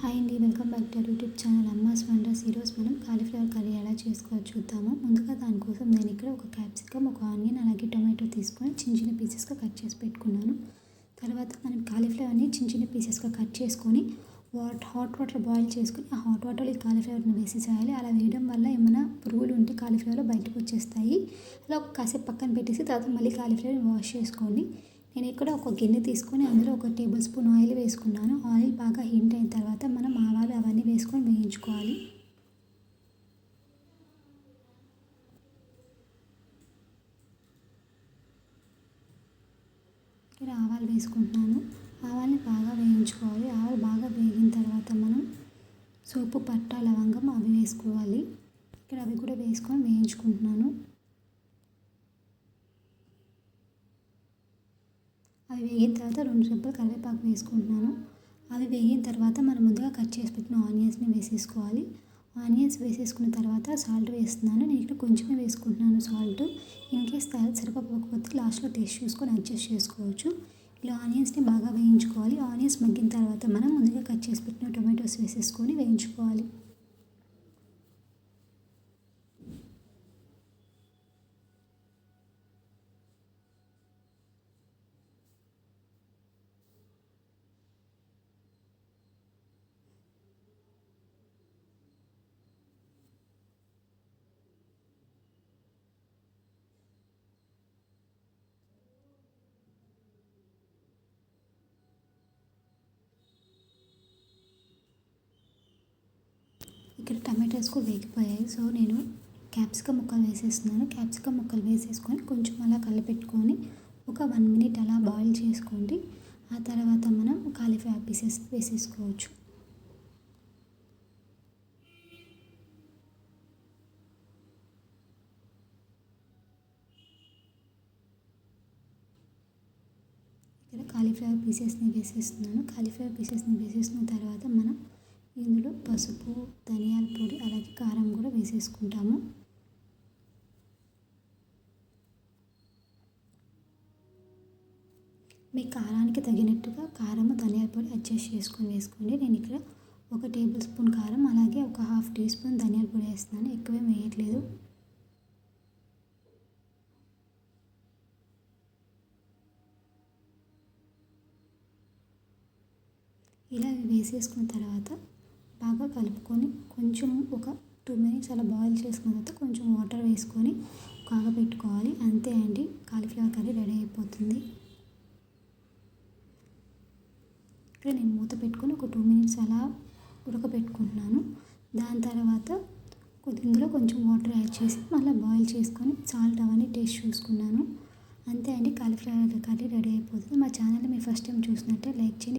Hi అండి welcome back to YouTube channel Amma's wonders ఈరోజు మనం కాలీఫ్లవర్ కర్రీ ఎలా చేసుకోవాలో చూద్దాము. ముందుగా దానికోసం నేను ఇక్కడ ఒక క్యాప్సికమ్ ఒక ఆనియన్ అలాగే టొమాటో తీసుకొని చిన్న చిన్న పీసెస్గా కట్ చేసి పెట్టుకున్నాను. తర్వాత మనం కాలీఫ్లవర్ని చిన్న చిన్న పీసెస్గా కట్ చేసుకొని వాట్ హాట్ వాటర్ బాయిల్ చేసుకొని ఆ హాట్ వాటర్లో ఈ కాలీఫ్లవర్ని వేసేసేయాలి. అలా వేయడం వల్ల ఏమైనా పురుగులు ఉంటే కాలీఫ్లవర్లో బయటకు వచ్చేస్తాయి. అలా ఒక కాసేపు పక్కన పెట్టేసి తర్వాత మళ్ళీ కాలీఫ్లవర్ని వాష్ చేసుకోండి. నేను ఇక్కడ ఒక గిన్నె తీసుకొని అందులో ఒక టేబుల్ స్పూన్ ఆయిల్ వేసుకున్నాను. ఆయిల్ బాగా హీట్ అయిన తర్వాత మనం ఆవాలు అవన్నీ వేసుకొని వేయించుకోవాలి ఇక్కడ ఆవాలు వేసుకుంటున్నాను. ఆవాల్ని బాగా వేయించుకోవాలి. ఆవాలు బాగా వేగిన తర్వాత మనం సోపు పట్ట లవంగం అవి వేసుకోవాలి. ఇక్కడ అవి కూడా వేసుకొని వేయించుకుంటున్నాను. అవి వేగిన తర్వాత రెండు రెబ్బలు కరివేపాకు వేసుకుంటున్నాను. అవి వేగిన తర్వాత మనం ముందుగా కట్ చేసి పెట్టిన ఆనియన్స్ని వేసేసుకోవాలి. ఆనియన్స్ వేసేసుకున్న తర్వాత సాల్ట్ వేస్తున్నాను. నేను ఇక్కడ కొంచెమే వేసుకుంటున్నాను సాల్ట్. ఇన్ కేస్ సరిపోకపోతే లాస్ట్లో టేస్ట్ చూసుకొని అడ్జస్ట్ చేసుకోవచ్చు. ఇలా ఆనియన్స్ని బాగా వేయించుకోవాలి. ఆనియన్స్ మగ్గిన తర్వాత మనం ముందుగా కట్ చేసి పెట్టిన టొమాటోస్ వేసేసుకొని వేయించుకోవాలి. ఇక్కడ టమాటాస్ కూడా వేగిపోయాయి. సో నేను క్యాప్సికమ్ ముక్కలు వేసేస్తున్నాను. క్యాప్సికమ్ ముక్కలు వేసేసుకొని కొంచెం అలా కలిపెట్టుకొని ఒక వన్ మినిట్ అలా బాయిల్ చేసుకోండి. ఆ తర్వాత మనం కాలీఫ్లవర్ పీసెస్ వేసేసుకోవచ్చు. ఇక్కడ కాలీఫ్లవర్ పీసెస్ని వేసేస్తున్నాను. కాలీఫ్లవర్ పీసెస్ని వేసేసిన తర్వాత మనం ఇందులో పసుపు ధనియాల పొడి అలాగే కారం కూడా వేసేసుకుంటాము. మీ కారానికి తగినట్టుగా కారం ధనియాల పొడి అడ్జస్ట్ చేసుకొని వేసుకోండి. నేను ఇక్కడ ఒక టేబుల్ స్పూన్ కారం అలాగే ఒక హాఫ్ టీ స్పూన్ ధనియాల పొడి వేస్తున్నాను. ఎక్కువేం వేయట్లేదు. ఇలా వేసేసుకున్న తర్వాత బాగా కలుపుకొని కొంచెం ఒక టూ మినిట్స్ అలా బాయిల్ చేసుకున్న తర్వాత కొంచెం వాటర్ వేసుకొని కాగబెట్టుకోవాలి అంతే అండి. కాలీఫ్లవర్ కర్రీ రెడీ అయిపోతుంది. ఇక్కడ నేను మూత పెట్టుకొని ఒక టూ మినిట్స్ అలా ఉడకబెట్టుకుంటున్నాను. దాని తర్వాత ఇందులో కొంచెం వాటర్ యాడ్ చేసి మళ్ళీ బాయిల్ చేసుకొని సాల్ట్ అవన్నీ టేస్ట్ చూసుకున్నాను. అంతే అండి. కాలీఫ్లవర్ కర్రీ రెడీ అయిపోతుంది. మా ఛానల్ మీరు ఫస్ట్ టైం చూసినట్టే లైక్ చేయండి.